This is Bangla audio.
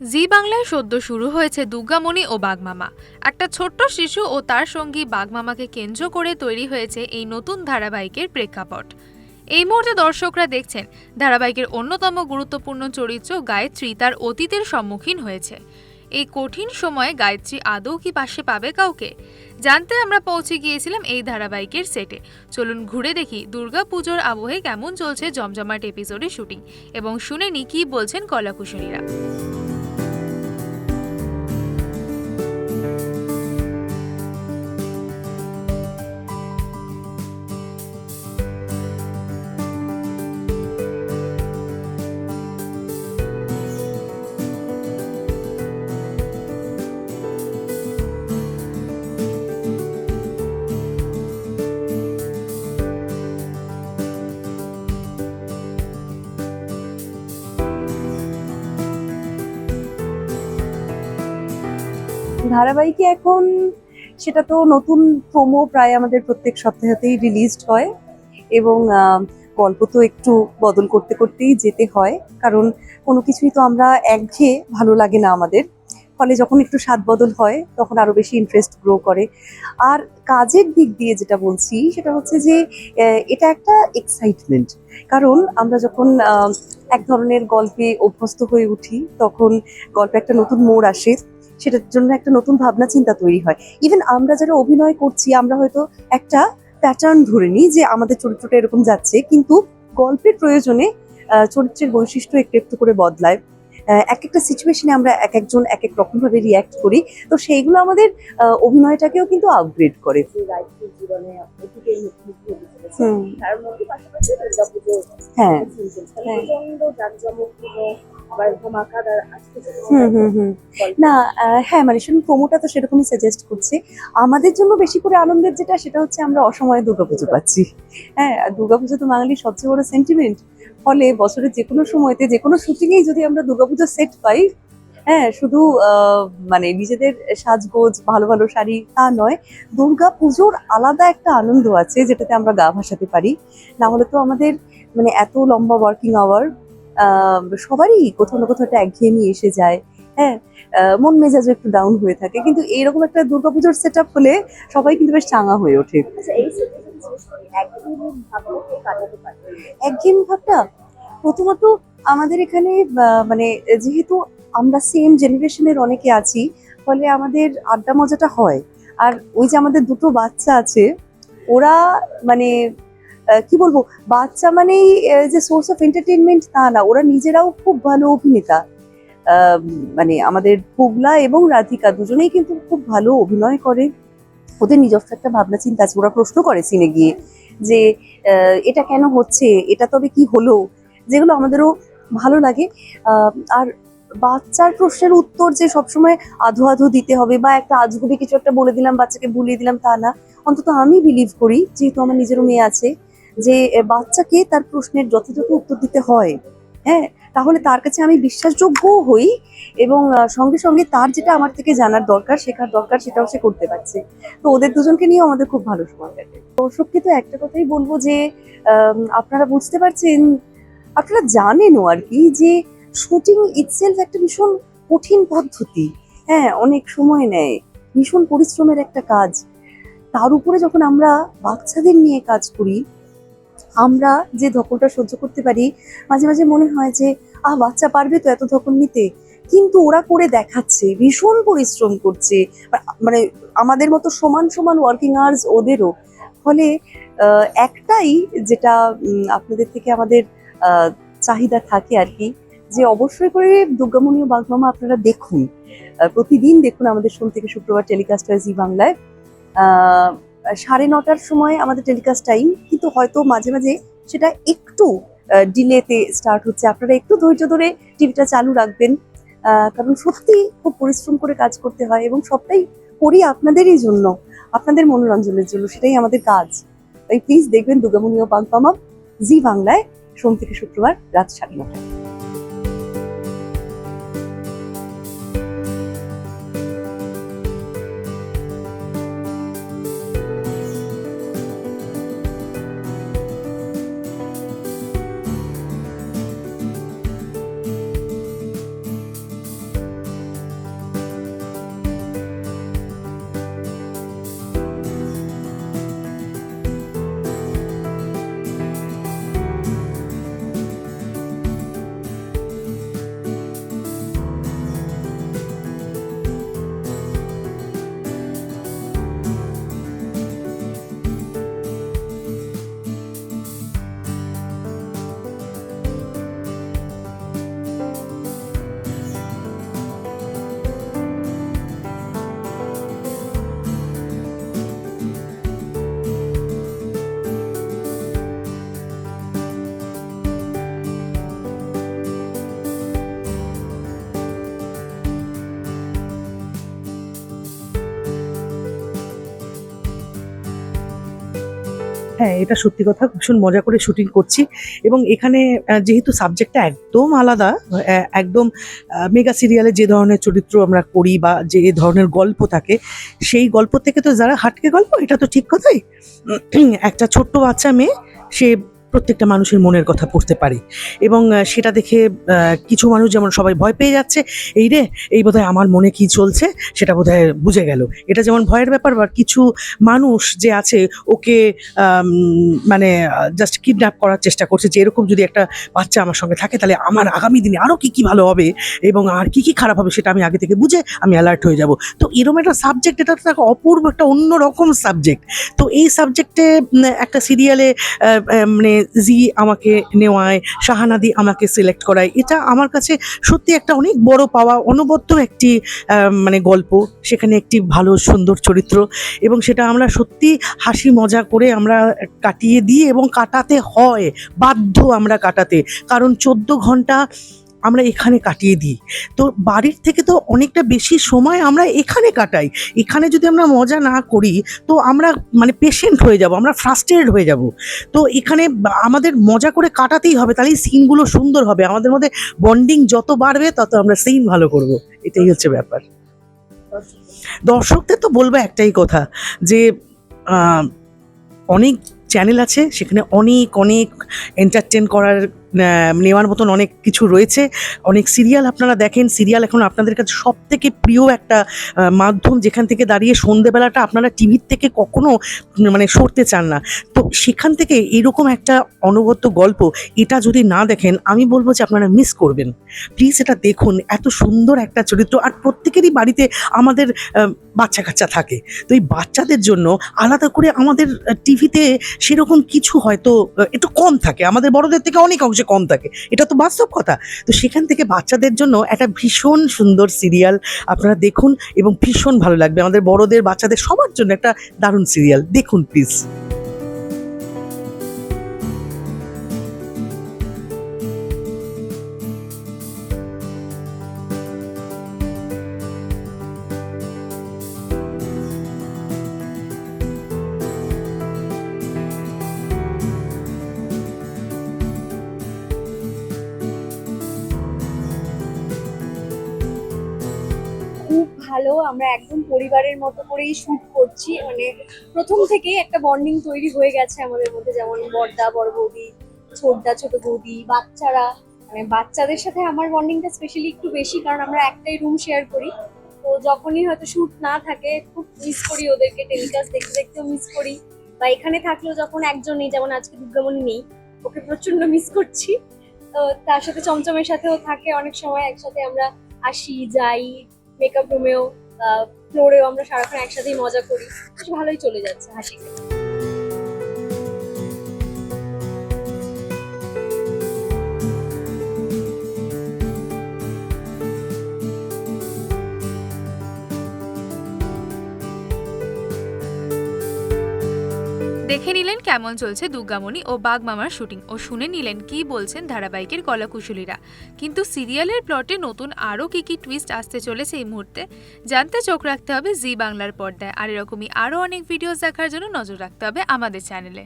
জি বাংলায় সদ্য শুরু হয়েছে দুর্গামণি ও বাগমামা। একটা ছোট্ট শিশু ও তার সঙ্গী বাগমামাকে কেন্দ্র করে তৈরি হয়েছে এই নতুন ধারাবাহিকের প্রেক্ষাপট। এই মুহূর্তে দর্শকরা দেখছেন, ধারাবাহিকের অন্যতম গুরুত্বপূর্ণ চরিত্র গায়ত্রী তার অতীতের সম্মুখীন হয়েছে। এই কঠিন সময়ে গায়ত্রী আদৌ কি পাশে পাবে কাউকে? জানতে আমরা পৌঁছে গিয়েছিলাম এই ধারাবাহিকের সেটে। চলুন ঘুরে দেখি দুর্গাপুজোর আবহে কেমন চলছে জমজমাট এপিসোডের শুটিং। এবং শুনে নি কী বলছেন কলাকুশলীরা। ধারাবাহিকে এখন সেটা তো নতুন প্রোমো প্রায় আমাদের প্রত্যেক সপ্তাহতেই রিলিজড হয় এবং গল্প তো একটু বদল করতে করতেই যেতে হয়। কারণ কোনো কিছুই তো আমরা একঘেয়ে ভালো লাগে না আমাদের। ফলে যখন একটু স্বাদ বদল হয়, তখন আরও বেশি ইন্টারেস্ট গ্রো করে। আর কাজের দিক দিয়ে যেটা বলছি, সেটা হচ্ছে যে এটা একটা এক্সাইটমেন্ট কারণ আমরা যখন এক ধরনের গল্পে অভ্যস্ত হয়ে উঠি, তখন গল্পে একটা নতুন মোড় আসে। সেটার জন্য একটা নতুন ভাবনা চিন্তা তৈরি হয়। ইভেন আমরা যারা অভিনয় করছি আমরা হয়তো একটা প্যাটার্ন ধরে নিই যে আমাদের চরিত্রটা এরকম যাচ্ছে কিন্তু গল্পের প্রয়োজনে চরিত্রের বৈশিষ্ট্য একটু একটু করে বদলায়। এক একটা সিচুয়েশনে আমরা এক একজন এক এক রকম ভাবে রিয়াক্ট করি। তো সেইগুলো আমাদের অভিনয়টাকেও কিন্তু আপগ্রেড করে। হ্যাঁ। না হ্যাঁ মানে শুনুন প্রোমোটা তো সেরকমই সাজেস্ট করছে। আমাদের জন্য বেশি করে আনন্দের যেটা সেটা হচ্ছে আমরা অসময়ে দুর্গাপুজো পাচ্ছি। হ্যাঁ আর দুর্গাপুজো তো বাঙালির সবচেয়ে বড় সেন্টিমেন্ট ফলে বছরের যে কোনো সময়তে যে কোনো শুটিংয়েই যদি আমরা দুর্গাপুজোর সেট পাই হ্যাঁ শুধু আহ, মানে নিজেদের সাজগোজ ভালো ভালো শাড়ি তা নয় দুর্গা পুজোর আলাদা একটা আনন্দ আছে যেটাতে আমরা গা ভাসাতে পারি। না হলে তো আমাদের মানে এত লম্বা ওয়ার্কিং আওয়ার সবারই কোথাও না কোথাও একটা একঘেয়েমি এসে যায়। হ্যাঁ মন মেজাজও একটু ডাউন হয়ে থাকে। কিন্তু এরকম একটা দুর্গাপুজোর সেট আপ হলে সবাই কিন্তু বেশ চাঙা হয়ে ওঠে। আচ্ছা একঘেয়েমি ভাবটা প্রথমত আমাদের এখানে মানে যেহেতু আমরা সেম জেনারেশনের অনেকে আছি ফলে আমাদের আড্ডা মজাটা হয়। আর ওই যে আমাদের দুটো বাচ্চা আছে ওরা মানে কি বলব, বাচ্চা মানেই যে সোর্স অফ এন্টারটেনমেন্ট তা না, ওরা নিজেরাও খুব ভালো অভিনেতা। মানে আমাদের পুগলা এবং রাধিকা দুজনেই কিন্তু খুব ভালো অভিনয় করে। ওদের নিজস্ব একটা ভাবনা চিন্তা আছে। ওরা প্রশ্ন করে সিনে গিয়ে যে এটা কেন হচ্ছে? এটা তবে কি হলো? যেগুলো আমাদেরও ভালো লাগে। আর বাচ্চার প্রশ্নের উত্তর যে সবসময় আধো আধো দিতে হবে বা একটা আজগুবি কিছু একটা বলে দিলাম, বাচ্চাকে ভুলিয়ে দিলাম তা না। অন্তত আমি বিলিভ করি, যেহেতু আমার নিজেরও মেয়ে আছে। যে বাচ্চাকে তার প্রশ্নের যথাযথ উত্তর দিতে হয় হ্যাঁ? তাহলে তার কাছে আমি বিশ্বাসযোগ্য হই এবং সঙ্গে সঙ্গে তার যেটা আমার থেকে জানার দরকার, শেখার দরকার, সেটাও সে করতে পারছে। তো ওদের দুজনকে নিয়েও আমাদের খুব ভালো সময় কাটে। দর্শককে তো একটা কথাই বলব যে আপনারা বুঝতে পারছেন, আপনারা জানেনও আর কি যে, শুটিং ইটসেলফ একটা ভীষণ কঠিন পদ্ধতি হ্যাঁ? অনেক সময় নেয়, ভীষণ পরিশ্রমের একটা কাজ। তার উপরে যখন আমরা বাচ্চাদের নিয়ে কাজ করি আমরা যে ধকলটা সহ্য করতে পারি, মাঝে মাঝে মনে হয় যে, আহ, বাচ্চা পারবে তো এত ধকল নিতে। কিন্তু ওরা করে দেখাচ্ছে, ভীষণ পরিশ্রম করছে। মানে আমাদের মতো সমান সমান ওয়ার্কিং আওয়ার্স ওদেরও। ফলে একটাই যেটা আপনাদের থেকে আমাদের চাহিদা থাকে আর কি, যে অবশ্যই করে দুর্গামণি ও বাগমামা আপনারা দেখুন। প্রতিদিন দেখুন আমাদের সোম থেকে শুক্রবার টেলিকাস্ট হয় জি বাংলায়। সাড়ে নটার সময় আমাদের টেলিকাস্ট টাইম কিন্তু হয়তো মাঝে মাঝে সেটা একটু ডিলেতে স্টার্ট হচ্ছে। আপনারা একটু ধৈর্য ধরে টিভিটা চালু রাখবেন। কারণ সত্যি খুব পরিশ্রম করে কাজ করতে হয় এবং সবটাই করি আপনাদেরই জন্য, আপনাদের মনোরঞ্জনের জন্য, সেটাই আমাদের কাজ। তাই প্লিজ দেখবেন দুর্গামণি ও পাংপামা জি বাংলায়, সোম থেকে শুক্রবার, রাত সাড়ে নটায়। হ্যাঁ এটা সত্যি কথা। ভীষণ মজা করে শুটিং করছি। এবং এখানে যেহেতু সাবজেক্টটা একদম আলাদা একদম মেগা সিরিয়ালে যে ধরনের চরিত্র আমরা করি বা যে ধরনের গল্প থাকে, সেই গল্প থেকে তো যারা হাটকে গল্প, এটা তো ঠিক কথাই। একটা ছোট্ট বাচ্চা মেয়ে, সে প্রত্যেকটা মানুষের মনের কথা পড়তে পারে। এবং সেটা দেখে কিছু মানুষ যেমন সবাই ভয় পেয়ে যাচ্ছে, এই রে, এই বোধহয় আমার মনে কি চলছে? সেটা বোধহয় বুঝে গেল। এটা যেমন ভয়ের ব্যাপার, বা কিছু মানুষ যে আছে, ওকে মানে জাস্ট কিডন্যাপ করার চেষ্টা করছে, যে এরকম যদি একটা বাচ্চা আমার সঙ্গে থাকে, তাহলে আমার আগামী দিনে আরও কী কী ভালো হবে এবং আর কি কি খারাপ হবে, সেটা আমি আগে থেকে বুঝে আমি অ্যালার্ট হয়ে যাব। তো এরকম একটা সাবজেক্ট এটা তো অপূর্ব, একটা অন্য রকম সাবজেক্ট তো এই সাবজেক্টে একটা সিরিয়ালে মানে জি আমাকে নেওয়ায়, শাহানাদি আমাকে সিলেক্ট করায়। এটা আমার কাছে সত্যি একটা অনেক বড় পাওয়া, অনবদ্য একটি মানে গল্প, সেখানে একটি ভালো, সুন্দর চরিত্র এবং সেটা আমরা সত্যি হাসি মজা করে আমরা কাটিয়ে দিই এবং কাটাতে হয়, বাধ্য আমরা কাটাতে। কারণ চোদ্দ ঘণ্টা আমরা এখানে কাটিয়ে দিই। তো বাড়ির থেকে তো অনেকটা বেশি সময় আমরা এখানে কাটাই। এখানে যদি আমরা মজা না করি, তো আমরা মানে পেশেন্ট হয়ে যাব, আমরা ফ্রাস্ট্রেটেড হয়ে যাব। তো এখানে আমাদের মজা করে কাটাতেই হবে, তাহলে সিনগুলো সুন্দর হবে। আমাদের মধ্যে বন্ডিং যত বাড়বে, তত আমরা সিন ভালো করব। এটাই হচ্ছে ব্যাপার। দর্শকদের তো বলব একটাই কথা, যে অনেক চ্যানেল আছে, সেখানে অনেক অনেক এন্টারটেন করার নেওয়ার মতন অনেক কিছু রয়েছে। অনেক সিরিয়াল আপনারা দেখেন। সিরিয়াল এখন আপনাদের কাছে সব থেকে প্রিয় একটা মাধ্যম যেখান থেকে দাঁড়িয়ে সন্ধেবেলাটা আপনারা টিভির থেকে কখনো মানে সরতে চান না। তো সেখান থেকে এরকম একটা অনবদ্য গল্প, এটা যদি না দেখেন, আমি বলব যে আপনারা মিস করবেন। প্লিজ এটা দেখুন। এত সুন্দর একটা চরিত্র। আর প্রত্যেকেরই বাড়িতে আমাদের বাচ্চা কাচ্চা থাকে। তো এই বাচ্চাদের জন্য আলাদা করে আমাদের টিভিতে সেরকম কিছু হয়তো একটু কম থাকে। আমাদের বড়দের থেকে অনেক অংশে কম থাকে। এটা তো বাস্তব কথা। তো সেখান থেকে বাচ্চাদের জন্য একটা ভীষণ সুন্দর সিরিয়াল আপনারা দেখুন এবং ভীষণ ভালো লাগবে। আমাদের বড়দের, বাচ্চাদের সবার জন্য একটা দারুণ সিরিয়াল। দেখুন প্লিজ ভালো আমরা একদম পরিবারের মতো করেই শুট করছি। মানে প্রথম থেকে একটা বন্ডিং তৈরি হয়ে গেছে আমাদের মধ্যে, যেমন বড়দা, বড় বৌদি, ছোটদা, ছোট বৌদি, বাচ্চারা। মানে বাচ্চাদের সাথে আমার বন্ডিংটা স্পেশালি একটু বেশি, কারণ আমরা একটাই রুম শেয়ার করি। তো যখনই হয়তো শুট না থাকে, খুব মিস করি ওদেরকে টেলিকাস্ট দেখতে দেখতেও মিস করি। বা এখানে থাকলেও যখন একজন নেই, যেমন আজকে দুর্গামণি নেই, ওকে প্রচণ্ড মিস করছি। তো তার সাথে চমচমের সাথেও থাকে, অনেক সময় একসাথে আমরা আসি, যাই মেকআপ রুমেও ফ্লোরেও আমরা সারাক্ষণ একসাথেই মজা করি। বেশ ভালোই চলে যাচ্ছে হাসি দেখে নিলেন কেমন চলছে দুর্গামণি ও বাগমামার শুটিং ও শুনে নিলেন কি বলছেন ধারাবাহিকের কলাকুশলীরা। কিন্তু সিরিয়ালের প্লটে নতুন আরও কী কী টুইস্ট আসতে চলেছে এই মুহূর্তে, জানতে চোখ রাখতে হবে জি বাংলার পর্দায়। আর এরকমই আরও অনেক ভিডিওস দেখার জন্য নজর রাখতে হবে আমাদের চ্যানেলে